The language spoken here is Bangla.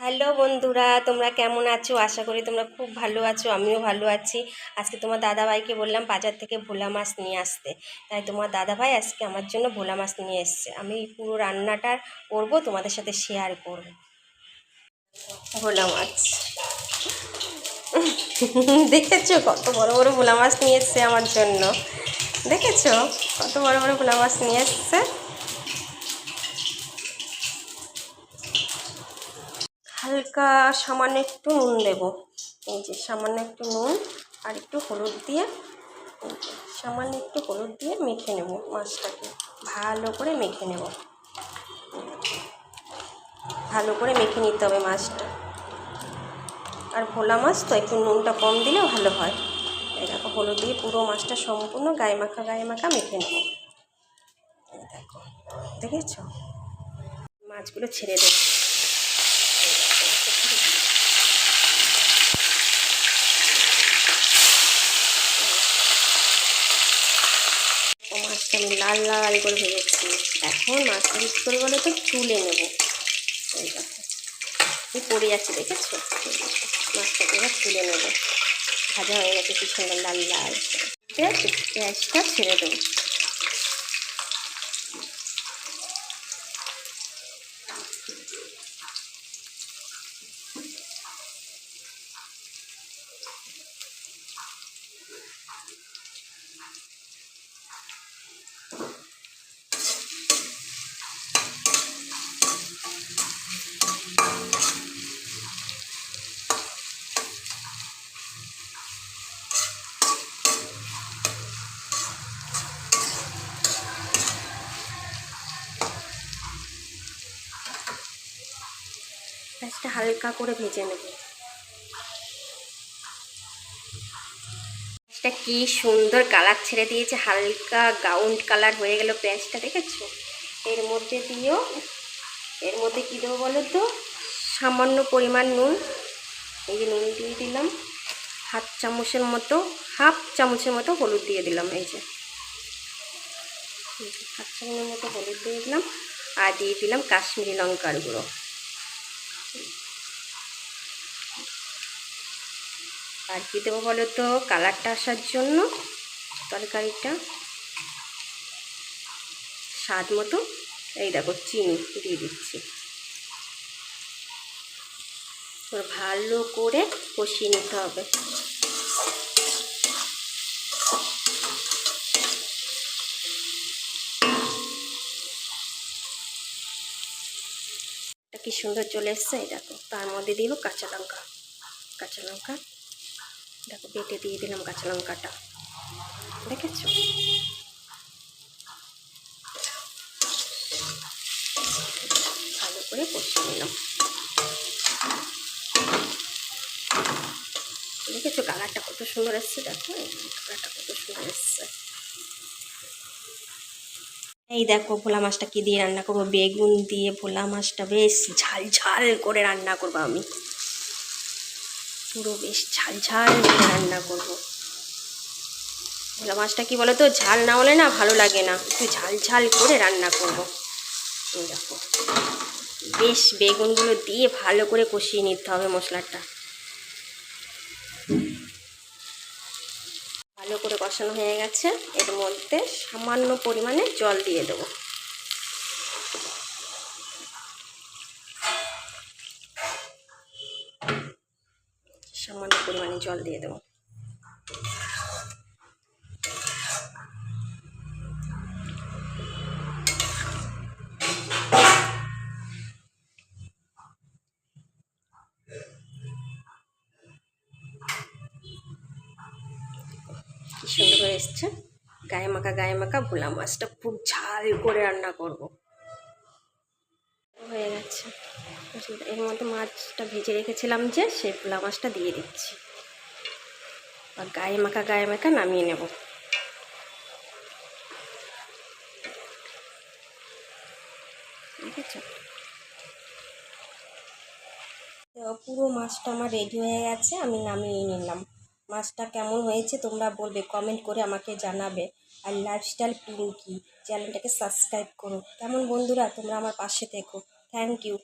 হ্যালো বন্ধুরা, তোমরা কেমন আছো? আশা করি তোমরা খুব ভালো আছো, আমিও ভালো আছি। আজকে তোমার দাদাভাইকে বললাম বাজার থেকে ভোলা মাছ নিয়ে আসতে। তাই তোমার দাদাভাই আজকে আমার জন্য ভোলা মাছ নিয়ে এসছে। আমি পুরো রান্নাটা করব, তোমাদের সাথে শেয়ার করব। ভোলা মাছ। দেখেছ কত বড় বড় ভোলা মাছ নিয়ে এসছে আমার জন্য? দেখেছ কত বড় বড় ভোলা মাছ নিয়ে এসছে? হালকা সামান্য একটু নুন দেব। এই যে সামান্য একটু নুন আর একটু হলুদ দিয়ে সামান্য একটু হলুদ দিয়ে মেখে নেব মাছটাকে। ভালো করে মেখে নেব। ভালো করে মেখে নিতে হবে মাছটা। আর ভোলা মাছ তো একটু নুনটা কম দিলে ভালো হয়। এই দেখো, হলুদ দিয়ে পুরো মাছটা সম্পূর্ণ গায়ে মাখা গায়ে মাখা মেখে নেব। দেখো, দেখেছ? মাছগুলো ছেড়ে দেবো। আমি লাল লাল করে ভেজেছি। এখন মাছটা কি করে বলো তো তুলে নেব। এই পড়ে যাচ্ছে দেখেছ? মাছটাকে এবার তুলে নেব। ভাজা হয়ে গেছে, কি সুন্দর লাল লাল পেঁয়াজটা ছেড়ে দেবো। পেঁয়াজটা হালকা করে ভেজে নেব। পেঁয়াজটা কি সুন্দর কালার ছেড়ে দিয়েছে, হালকা গাউন্ড কালার হয়ে গেল পেঁয়াজটা, দেখেছ? এর মধ্যে দিও এর মধ্যে কী দেবো বলো তো? সামান্য পরিমাণ নুন, এই যে নুন দিয়ে দিলাম। হাফ চামচের মতো, হাফ চামচের মতো হলুদ দিয়ে দিলাম এই যে এই যে। হাফ চামচের মতো হলুদ দিয়ে দিলাম। আর দিয়ে দিলাম কাশ্মীরি লঙ্কার গুঁড়ো। আর কী দেবো বলো তো? কালারটা আসার জন্য তরকারিটা। স্বাদ মতো। এই দেখো, চিনি দিয়ে দিচ্ছি। ভালো করে কষিয়ে নিতে হবে। কি সুন্দর চলে এসছে দেখো। তার মধ্যে দিব কাঁচা লঙ্কা। কাঁচা লঙ্কা। দেখো, বেটে দিয়ে দিলাম কাঁচা লঙ্কাটা। দেখেছ? ভালো করে কষিয়ে নিলাম। দেখেছ কালারটা কত সুন্দর এসছে, দেখো কালারটা কত সুন্দর এসছে। এই দেখো ভোলা মাছটা কি দিয়ে রান্না করব? বেগুন দিয়ে ভোলা মাছটা বেশ ঝাল ঝাল করে রান্না করব আমি। পুরো বেশ ঝাল ঝাল করে রান্না করব। ভোলা মাছটা কি বলো তো ঝাল না হলে না ভালো লাগে না। একটু ঝাল ঝাল করে রান্না করব। দেখো। বেশ বেগুনগুলো দিয়ে ভালো করে কষিয়ে নিতে হবে মশলাটা ভালো করে কষানো হয়ে গেছে। এর মধ্যে সামান্য পরিমাণে জল দিয়ে দেব। সামান্য পরিমাণে জল দিয়ে দেবো। এসছে। গায়ে মাখা গায়ে মাখা ভোলা মাছটা খুব ঝাল করে রান্না করব। হয়ে গেছে। এর মধ্যে মাছটা ভেজে রেখেছিলাম যে সেই ভোলা মাছটা দিয়ে দিচ্ছি। আর গায়ে মাখা গায়ে মাখা নামিয়ে নেব। দেখেছ? তো পুরো মাছটা আমার রেডি হয়ে গেছে, আমি নামিয়ে নিলাম। মাছটা কেমন হয়েছে তোমরা বলবে কমেন্ট করে আমাকে জানাবে। আর লাইফস্টাইল পিঙ্কি চ্যানেলটাকে সাবস্ক্রাইব করো। কেমন বন্ধুরা, তোমরা আমার পাশে থেকো। Thank you